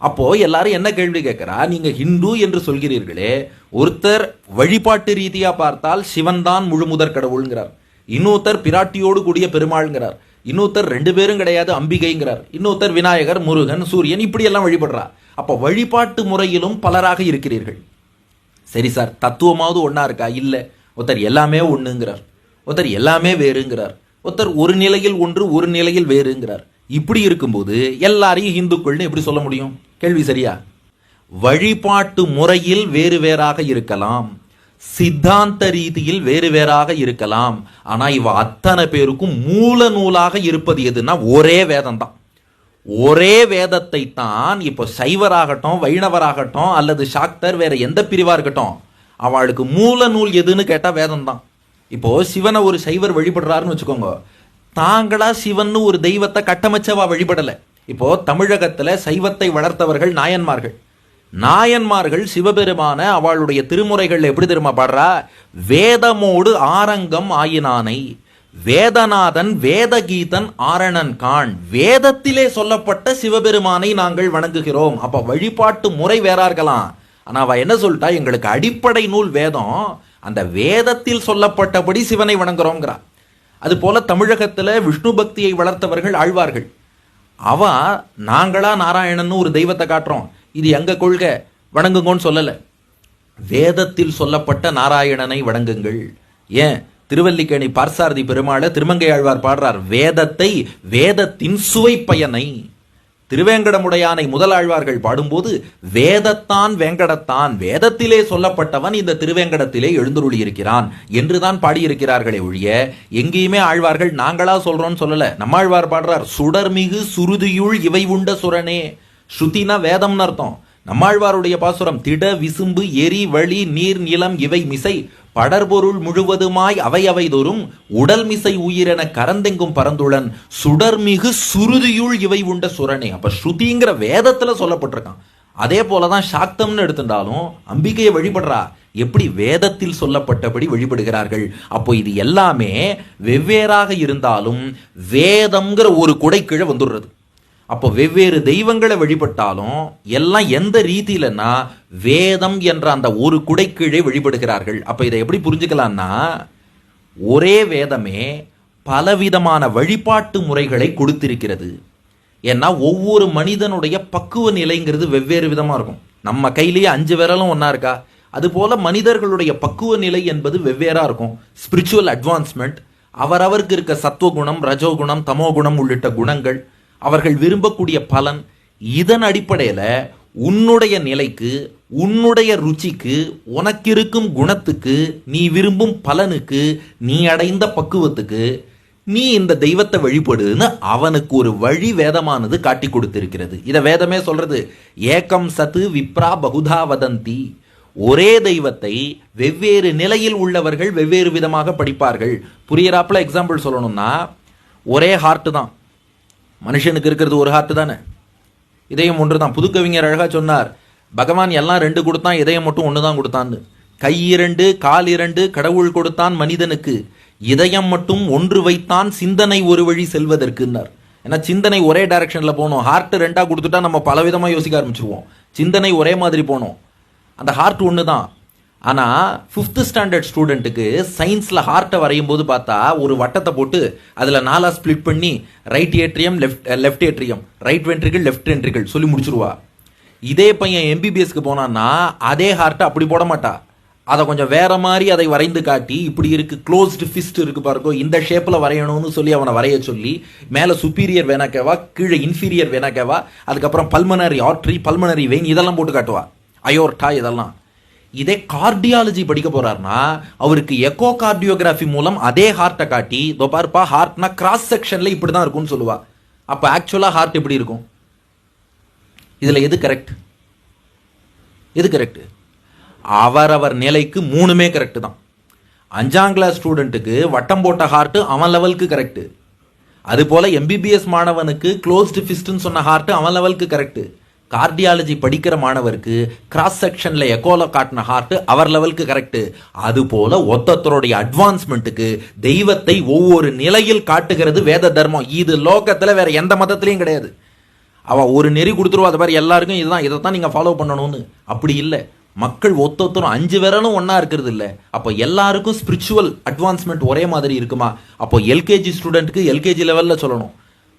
அப்போ எல்லாரும் என்ன கேள்வி கேட்குறா? நீங்க ஹிந்து என்று சொல்கிறீர்களே ஒருத்தர் வழிபாட்டு ரீதியா பார்த்தால் சிவன் தான் முழு முதற் கடவுள்ங்கிறார். இன்னொருத்தர் பிராட்டியோடு கூடிய பெருமாள்ங்கிறார். இன்னொருத்தர் ரெண்டு பேரும் கிடையாது அம்பிகைங்கிறார். இன்னொருத்தர் விநாயகர் முருகன் சூரியன் இப்படி எல்லாம் வழிபடுறா. அப்ப வழிபாட்டு முறையிலும் பலராக இருக்கிறீர்கள். சரி சார் தத்துவமாவது ஒண்ணா இருக்கா? இல்ல. ஒருத்தர் எல்லாமே ஒண்ணுங்கிறார். ஒருத்தர் எல்லாமே வேறுங்கிறார். ஒருத்தர் ஒரு நிலையில் ஒன்று ஒரு நிலையில் வேறுங்கிறார். இப்படி இருக்கும்போது எல்லாரையும் இந்துக்கள்னு எப்படி சொல்ல முடியும்? கேள்வி சரியா? வழிபாட்டு முறையில் வேறு வேறாக இருக்கலாம். சித்தாந்த ரீதியில் வேறு வேறாக இருக்கலாம். ஆனால் இவ அத்தனை பேருக்கும் மூல நூலாக இருப்பது எதுன்னா ஒரே வேதம் தான் ஒரே வேதத்தை தான் இப்போ சைவராகட்டும் வைணவராகட்டும் அல்லது சாக்தர் வேற எந்த பிரிவாக இருக்கட்டும் அவளுக்கு மூல நூல் எதுன்னு கேட்டால் வேதம் தான் இப்போ சிவனை ஒரு சைவர் வழிபடுறாருன்னு வச்சுக்கோங்க. தாங்களா சிவன் ஒரு தெய்வத்தை கட்டமைச்சவா வழிபடலை? இப்போ தமிழகத்தில் சைவத்தை வளர்த்தவர்கள் நாயன்மார்கள். நாயன்மார்கள் சிவபெருமான அவளுடைய திருமுறைகள் எப்படி தெரியுமா பாடுறா? வேதமோடு ஆரங்கம் ஆயினானை. வேதநாதன் வேதகீதன் ஆரணன் கான் வேதத்திலே சொல்லப்பட்ட சிவபெருமானை நாங்கள் வணங்குகிறோம். அப்ப வழிபாட்டு முறை வேறார்களாம். இருக்கலாம் ஆனா அவ என்ன சொல்லிட்டா? எங்களுக்கு அடிப்படை நூல் வேதம். அந்த வேதத்தில் சொல்லப்பட்டபடி சிவனை வணங்குறோங்கிறா அது போல விஷ்ணு பக்தியை வளர்த்தவர்கள் ஆழ்வார்கள். அவ நாங்களா நாராயணன் ஒரு தெய்வத்தை காட்டுறோம். இது எங்க கொள்கை? வணங்குங்கன்னு சொல்லல. வேதத்தில் சொல்லப்பட்ட நாராயணனை வணங்குங்கள். ஏன்? திருவல்லிக்கேணி பார்சாரதி பெருமாளை திருமங்கை ஆழ்வார் பாடுறார். வேதத்தை வேதத்தின் சுவை பயனை திருவேங்கடமுடையானை முதலாழ்வார்கள் பாடும்போது வேதத்தான் வேங்கடத்தான் வேதத்திலே சொல்லப்பட்டவன் இந்த திருவேங்கடத்திலே எழுந்துருளி இருக்கிறான் என்றுதான் பாடியிருக்கிறார்களே ஒழிய எங்கேயுமே ஆழ்வார்கள் நாங்களா சொல்றோம்னு சொல்லல. நம்மாழ்வார் பாடுறார் சுடர்மிகு சுருதியுள் இவை உண்ட சுரனே. ஸ்ருதினா வேதம்னு அர்த்தம். நம்மாழ்வாருடைய பாசுரம் திட விசும்பு எரி வழி நீர் நிலம் இவை மிசை படர்பொருள் முழுவதுமாய் அவை அவைதோறும் உடல் மிசை உயிரென கரந்தெங்கும் பரந்துளன் சுடர்மிகு சுருதியுள் இவை உண்ட சுரனே அப்ப ஸ்ருதிங்கிற வேதத்துல சொல்லப்பட்டிருக்கான். அதே போலதான் சாக்தம்னு எடுத்துட்டாலும் அம்பிகையை வழிபடுறா. எப்படி வேதத்தில் சொல்லப்பட்டபடி வழிபடுகிறார்கள்? அப்போ இது எல்லாமே வெவ்வேறாக இருந்தாலும் வேதம்ங்கிற ஒரு குடைக்கிழ வந்துடுறது. அப்போ வெவ்வேறு தெய்வங்களை வழிபட்டாலும் எல்லாம் எந்த ரீதியிலன்னா வேதம் என்ற அந்த ஒரு குடைக்கீழே வழிபடுகிறார்கள். அப்போ இதை எப்படி புரிஞ்சுக்கலாம்னா ஒரே வேதமே பலவிதமான வழிபாட்டு முறைகளை கொடுத்திருக்கிறது. ஏன்னா ஒவ்வொரு மனிதனுடைய பக்குவ நிலைங்கிறது வெவ்வேறு விதமாக இருக்கும். நம்ம கையிலேயே அஞ்சு விரலும் ஒன்றா இருக்கா? அதுபோல மனிதர்களுடைய பக்குவ நிலை என்பது வெவ்வேறாக இருக்கும். ஸ்பிரிச்சுவல் அட்வான்ஸ்மெண்ட் அவரவருக்கு இருக்க சத்துவகுணம் ரஜோகுணம் தமோகுணம் உள்ளிட்ட குணங்கள் அவர்கள் விரும்பக்கூடிய பலன் இதன் அடிப்படையில் உன்னுடைய நிலைக்கு உன்னுடைய ருச்சிக்கு உனக்கிருக்கும் குணத்துக்கு நீ விரும்பும் பலனுக்கு நீ அடைந்த பக்குவத்துக்கு நீ இந்த தெய்வத்தை வழிபடுன்னு அவனுக்கு ஒரு வழி வேதமானது காட்டி கொடுத்திருக்கிறது. இதை வேதமே சொல்றது ஏகம் சத்து விப்ரா பகுதா வதந்தி. ஒரே தெய்வத்தை வெவ்வேறு நிலையில் உள்ளவர்கள் வெவ்வேறு விதமாக படிப்பார்கள். புரியறாப்புல எக்ஸாம்பிள் சொல்லணும்னா ஒரே ஹார்ட் தான். மனுஷனுக்கு இருக்கிறது ஒரு ஹார்ட் தானே? இதயம் ஒன்று தான் புதுக்கவிஞர் அழகாக சொன்னார் பகவான் எல்லாம் ரெண்டு கொடுத்தான் இதயம் மட்டும் ஒன்று தான் கொடுத்தான்னு. கை இரண்டு கால் இரண்டு கடவுள் கொடுத்தான் மனிதனுக்கு. இதயம் மட்டும் ஒன்று வைத்தான் சிந்தனை ஒரு வழி செல்வதற்குன்னார். ஏன்னா சிந்தனை ஒரே டைரக்ஷனில் போகணும். ஹார்ட் ரெண்டாக கொடுத்துட்டா நம்ம பலவிதமாக யோசிக்க ஆரம்பிச்சிருவோம். சிந்தனை ஒரே மாதிரி போகணும். அந்த ஹார்ட் ஒன்று தான் ஆனால் ஃபிஃப்த்து ஸ்டாண்டர்ட் ஸ்டூடெண்ட்டுக்கு சயின்ஸில் ஹார்ட்டை வரையும் போது பார்த்தா ஒரு வட்டத்தை போட்டு அதில் நாலாக ஸ்பிளிட் பண்ணி right atrium left left atrium right ventricles left ventricles சொல்லி முடிச்சிருவா. இதே பையன் எம்பிபிஎஸ்க்கு போனான்னா அதே ஹார்ட்டை அப்படி போட மாட்டா. அதை கொஞ்சம் வேற மாதிரி அதை வரைந்து காட்டி இப்படி இருக்கு க்ளோஸ்டு ஃபிஸ்ட் இருக்கு பாருக்கோ இந்த ஷேப்பில் வரையணும்னு சொல்லி அவனை வரைய சொல்லி மேலே சுப்பீரியர் வேணாக்கேவா கீழே இன்ஃபீரியர் வேணாக்கேவா அதுக்கப்புறம் பல்மனரி ஆர்ட்ரி பல்மனரி வெயின் இதெல்லாம் போட்டு காட்டுவா. அயோர்டா இதெல்லாம். இதே கார்டியாலஜி படிக்க போறாருன்னா அவருக்கு எக்கோ கார்டியோகிராஃபி மூலம் அதே ஹார்ட்டை காட்டி இதோ ஹார்ட்னா கிராஸ் செக்ஷன்ல இப்படி தான் இருக்கும்னு சொல்லுவா. அப்ப ஆக்சுவலா ஹார்ட் எப்படி இருக்கும்? இதுல எது கரெக்ட் எது கரெக்ட் அவரவர் நிலைக்கு மூணுமே கரெக்ட் தான். அஞ்சாம் கிளாஸ் ஸ்டூடெண்ட்டுக்கு வட்டம் போட்ட ஹார்ட் அவன் லெவலுக்கு கரெக்ட் அது போல எம்பிபிஎஸ் மாணவனுக்கு க்ளோஸ்டு ஃபிஸ்ட்னு சொன்ன ஹார்ட் அவன் லெவலுக்கு கரெக்ட் கார்டியாலஜி படிக்கிற மாணவருக்கு கிராஸ் செக்ஷனில் எக்கோல காட்டின ஹார்ட் அவர் லெவலுக்கு கரெக்டு அதுபோல ஒத்தத்தருடைய அட்வான்ஸ்மெண்ட்டுக்கு தெய்வத்தை ஒவ்வொரு நிலையில் காட்டுகிறது வேத தர்மம். இது லோகத்தில் வேற எந்த மதத்திலையும் கிடையாது. அவள் ஒரு நெறி கொடுத்துருவா அதை மாதிரி எல்லாருக்கும் இதுதான் இதை தான் நீங்கள் ஃபாலோ பண்ணணும்னு. அப்படி இல்லை. மக்கள் ஒத்தொத்தரும் அஞ்சு விரலும் ஒன்றா இருக்கிறது இல்லை. அப்போ எல்லாருக்கும் ஸ்பிரிச்சுவல் அட்வான்ஸ்மெண்ட் ஒரே மாதிரி இருக்குமா? அப்போ எல்கேஜி ஸ்டூடெண்ட்டுக்கு எல்கேஜி லெவலில் சொல்லணும்.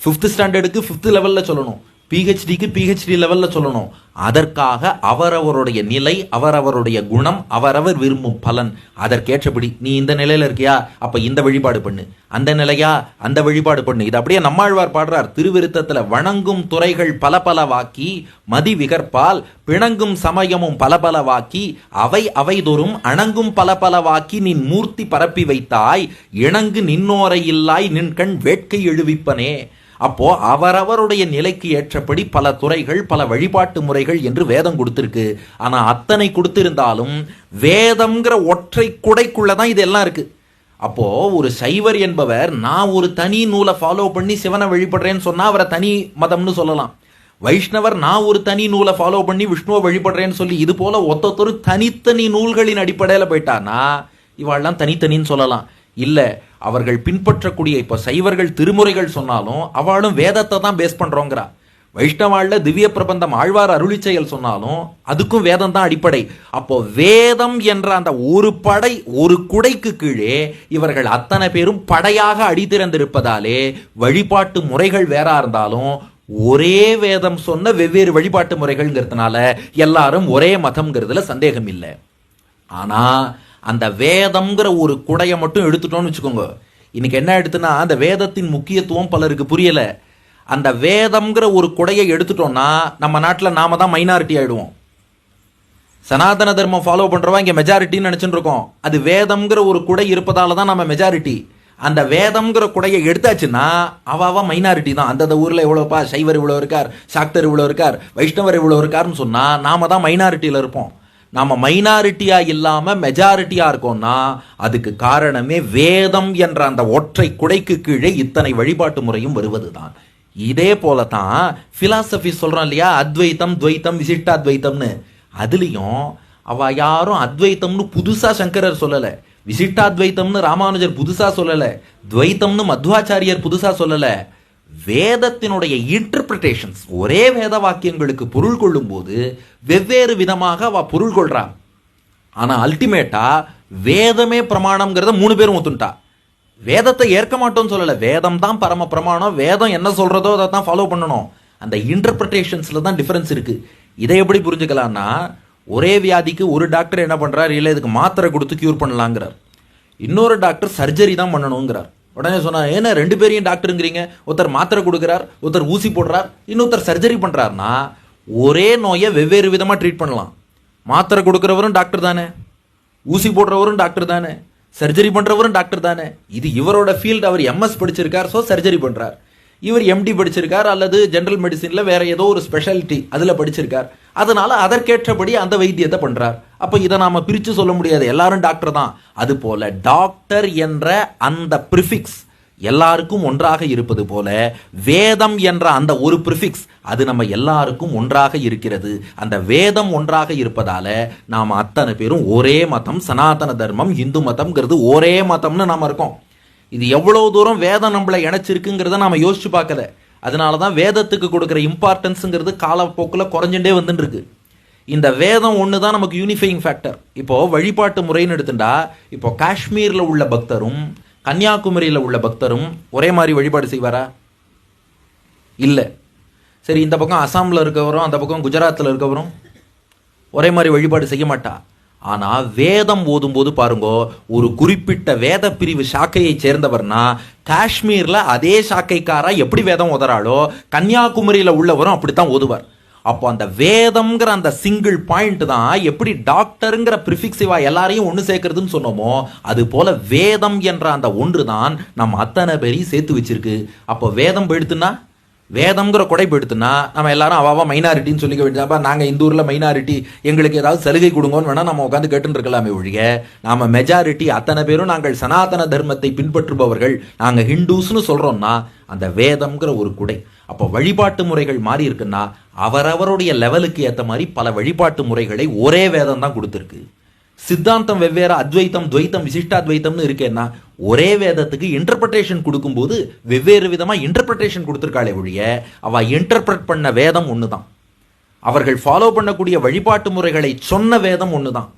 ஃபிஃப்த் ஸ்டாண்டர்டுக்கு ஃபிஃப்த் லெவலில் சொல்லணும். பிஹெச்டிக்கு பிஹெச்டி லெவலில் சொல்லணும். அதற்காக அவரவருடைய நிலை அவரவருடைய குணம் அவரவர் விரும்பும் பலன். அதற்கேற்றபடி நீ இந்த நிலையில் இருக்கியா? அப்போ இந்த வழிபாடு பண்ணு. அந்த நிலையா? அந்த வழிபாடு பண்ணு. இது அப்படியே நம்மாழ்வார் பாடுறார். திருவிருத்தத்தில் வணங்கும் துறைகள் பல பலவாக்கி மதி விகற்பால் பிணங்கும் சமயமும் பல பலவாக்கி அவை அவைதொரும் அணங்கும் பல பலவாக்கி நின் மூர்த்தி பரப்பி வைத்தாய் இணங்கு நின்னோரை இல்லாய் நின் கண் வேட்கை எழுவிப்பனே. அப்போ அவரவருடைய நிலைக்கு ஏற்றபடி பல துறைகள் பல வழிபாட்டு முறைகள் என்று வேதம் கொடுத்திருக்கு. ஆனா அத்தனை கொடுத்திருந்தாலும் வேதம்ங்கிற ஒற்றை குடைக்குள்ள தான் இதெல்லாம் இருக்கு. அப்போ ஒரு சைவர் என்பவர் நான் ஒரு தனி நூலை ஃபாலோ பண்ணி சிவனை வழிபடுறேன்னு சொன்னா அவரை தனி மதம்னு சொல்லலாம். வைஷ்ணவர் நான் ஒரு தனி நூலை ஃபாலோ பண்ணி விஷ்ணுவை வழிபடுறேன்னு சொல்லி இது போல ஒத்தொத்தொரு தனித்தனி நூல்களின் அடிப்படையில் போயிட்டானா இவாள்லாம் தனித்தனின்னு சொல்லலாம். இல்லை அவர்கள் பின்பற்றக்கூடிய இப்போ சைவர்கள் திருமுறைகள் சொன்னாலும் அவளும் வேதத்தை தான் பேஸ் பண்ணுறோங்கிறா வைஷ்ணவாள்ல திவ்ய பிரபந்தம் ஆழ்வார் அருளி செயல் சொன்னாலும் அதுக்கும் வேதம் தான் அடிப்படை. அப்போ வேதம் என்ற அந்த ஒரு படை ஒரு குடைக்கு கீழே இவர்கள் அத்தனை பேரும் படையாக அடித்திறந்திருப்பதாலே வழிபாட்டு முறைகள் வேறா இருந்தாலும் ஒரே வேதம் சொன்ன வெவ்வேறு வழிபாட்டு முறைகள்ங்கிறதுனால எல்லாரும் ஒரே மதம்ங்கிறதுல சந்தேகம் இல்லை ஆனா அந்த வேதம்ங்கிற ஒரு குடையை மட்டும் எடுத்துட்டோம்னு வச்சுக்கோங்க. இன்னைக்கு என்ன எடுத்துனா அந்த வேதத்தின் முக்கியத்துவம் பலருக்கு புரியல. அந்த வேதம்ங்கிற ஒரு குடையை எடுத்துட்டோம்னா நம்ம நாட்டில் நாம தான் மைனாரிட்டி ஆகிடுவோம் சனாதன தர்மம் ஃபாலோ பண்ணுறவா இங்கே மெஜாரிட்டின்னு நினைச்சுட்டு இருக்கோம். அது வேதம்ங்கிற ஒரு குடை இருப்பதால தான் நம்ம மெஜாரிட்டி அந்த வேதம்ங்கிற குடையை எடுத்தாச்சுன்னா அவ மைனாரிட்டி தான். அந்தந்த ஊரில் எவ்வளோப்பா சைவர் இவ்வளோ இருக்கார் சாக்தர் இவ்வளோ இருக்கார் வைஷ்ணவர் இவ்வளோ இருக்காருன்னு சொன்னால் நாம தான் மைனாரிட்டியில் இருப்போம். நாம மைனாரிட்டியா இல்லாம மெஜாரிட்டியா இருக்கோம்னா அதுக்கு காரணமே வேதம் என்ற அந்த ஒற்றை குடைக்கு கீழே இத்தனை வழிபாட்டு முறையும் வருவதுதான். இதே போல தான் பிலாசபி சொல்றோம் இல்லையா? அத்வைத்தம் துவைத்தம் விசிஷ்டாத்வைத்தம்னு. அதுலயும் அவ யாரும் அத்வைத்தம்னு புதுசா சங்கரர் சொல்லல. விசிஷ்டாத்வைத்தம்னு ராமானுஜர் புதுசா சொல்லல. துவைத்தம்னு மத்வாச்சாரியர் புதுசா சொல்லலை. வேதத்தினுடைய இன்டர்பிரிட்டேஷன்ஸ் ஒரே வேத வாக்கியங்களுக்கு பொருள் கொள்ளும்போது வெவ்வேறு விதமாக அவ பொருள் கொள்றா. ஆனா அல்டிமேட்டா வேதமே பிரமாணம்ங்கிறத மூணு பேரும் ஒத்துட்டா வேதத்தை ஏற்க மாட்டோம்னு சொல்லலை. வேதம் தான் பரம பிரமாணம். வேதம் என்ன சொல்றதோ அதை தான் ஃபாலோ பண்ணணும். அந்த இன்டர்பிரிட்டேஷன்ஸில் தான் டிஃப்ரென்ஸ் இருக்குது இதை எப்படி புரிஞ்சுக்கலாம்னா ஒரே வியாதிக்கு ஒரு டாக்டர் என்ன பண்ணுறார் இல்லை இதுக்கு மாத்திரை கொடுத்து க்யூர் பண்ணலாங்கிறார். இன்னொரு டாக்டர் சர்ஜரி தான் பண்ணணுங்கிறார். உடனே சொன்னார் ஏன்னா ரெண்டு பேரையும் டாக்டருங்கிறீங்க. ஒருத்தர் மாத்திரை கொடுக்குறார் ஒருத்தர் ஊசி போடுறார் இன்னொருத்தர் சர்ஜரி பண்ணுறாருனா ஒரே நோயை வெவ்வேறு விதமாக ட்ரீட் பண்ணலாம். மாத்திரை கொடுக்குறவரும் டாக்டர் தானே. ஊசி போடுறவரும் டாக்டர் தானே. சர்ஜரி பண்ணுறவரும் டாக்டர் தானே. இது இவரோட ஃபீல்டு அவர் எம்எஸ் படிச்சிருக்கார் ஸோ சர்ஜரி பண்ணுறார் இவர் எம்டி படிச்சிருக்கார் அல்லது ஜென்ரல் மெடிசனில் வேறு ஏதோ ஒரு ஸ்பெஷாலிட்டி அதில் படிச்சிருக்கார். அதனால் அதற்கேற்றபடி அந்த வைத்தியத்தை பண்ணுறார் அப்போ இதை நாம் பிரித்து சொல்ல முடியாது. எல்லாரும் டாக்டர் தான். அது போல டாக்டர் என்ற அந்த ப்ரிஃபிக்ஸ் எல்லாருக்கும் ஒன்றாக இருப்பது போல வேதம் என்ற அந்த ஒரு ப்ரிஃபிக்ஸ் அது நம்ம எல்லாருக்கும் ஒன்றாக இருக்கிறது. அந்த வேதம் ஒன்றாக இருப்பதால நாம் அத்தனை பேரும் ஒரே மதம் சனாதன தர்மம் இந்து மதம்ங்கிறது ஒரே மதம்னு நாம் இருக்கோம். இது எவ்வளோ தூரம் வேதம் நம்மளை இணைச்சிருக்குங்கிறத நாம் யோசிச்சு பார்க்கல. அதனால தான் வேதத்துக்கு கொடுக்குற இம்பார்ட்டன்ஸுங்கிறது காலப்போக்கில் குறைஞ்சுட்டே வந்துட்டு இருக்கு இந்த வேதம் ஒன்று தான் நமக்கு யூனிஃபைங் ஃபேக்டர் இப்போது வழிபாட்டு முறைன்னு எடுத்துட்டா இப்போ காஷ்மீரில் உள்ள பக்தரும் கன்னியாகுமரியில் உள்ள பக்தரும் ஒரே மாதிரி வழிபாடு செய்வாரா? இல்லை. சரி இந்த பக்கம் அசாமில் இருக்கவரும் அந்த பக்கம் குஜராத்தில் இருக்கவரும் ஒரே மாதிரி வழிபாடு செய்ய மாட்டா. ஆனால் வேதம் ஓதும்போது பாருங்க ஒரு குறிப்பிட்ட வேத பிரிவு சாக்கையை சேர்ந்தவர்னா காஷ்மீரில் அதே சாக்கைக்காரா எப்படி வேதம் ஓதுறாளோ கன்னியாகுமரியில் உள்ளவரும் அப்படித்தான் ஓதுவார். அப்போ அந்த வேதம்ங்கிற அந்த சிங்கிள் பாயிண்ட் தான் எப்படி டாக்டருங்கிற ப்ரிஃபிக்ஸிவா எல்லாரையும் ஒன்று சேர்க்கறதுன்னு சொன்னோமோ அது போல வேதம் என்ற அந்த ஒன்று தான் நம்ம அத்தனை பேரையும் சேர்த்து வச்சிருக்கு. அப்போ வேதம் போயிடுத்துன்னா வேதம்ங்கிற கொடை போயிடுத்துன்னா நம்ம எல்லாரும் அவாவா மைனாரிட்டின்னு சொல்லிக்க வேண்டியதாப்பா நாங்கள் இந்த ஊரில் மைனாரிட்டி எங்களுக்கு ஏதாவது சலுகை கொடுங்கன்னு வேணால் நம்ம உட்காந்து கேட்டுன்னு இருக்கலாமே ஒழிய நாம மெஜாரிட்டி அத்தனை பேரும் நாங்கள் சனாதன தர்மத்தை பின்பற்றுபவர்கள் நாங்கள் ஹிந்துஸ்னு சொல்கிறோம்னா அந்த வேதம்ங்கிற ஒரு குடை. அப்போ வழிபாட்டு முறைகள் மாறி இருக்குன்னா அவரவருடைய லெவலுக்கு ஏற்ற மாதிரி பல வழிபாட்டு முறைகளை ஒரே வேதம் தான் கொடுத்துருக்கு. சித்தாந்தம் வெவ்வேறு அத்வைத்தம் துவைத்தம் விசிஷ்டாத்வைத்தம்னு இருக்கேன்னா ஒரே வேதத்துக்கு இன்டர்பிரட்டேஷன் கொடுக்கும்போது வெவ்வேறு விதமாக இன்டர்பிரட்டேஷன் கொடுத்துருக்காளே ஒழிய அவள் இன்டர்பிரட் பண்ண வேதம் ஒன்று தான் அவர்கள் ஃபாலோ பண்ணக்கூடிய வழிபாட்டு முறைகளை சொன்ன வேதம் ஒன்று தான்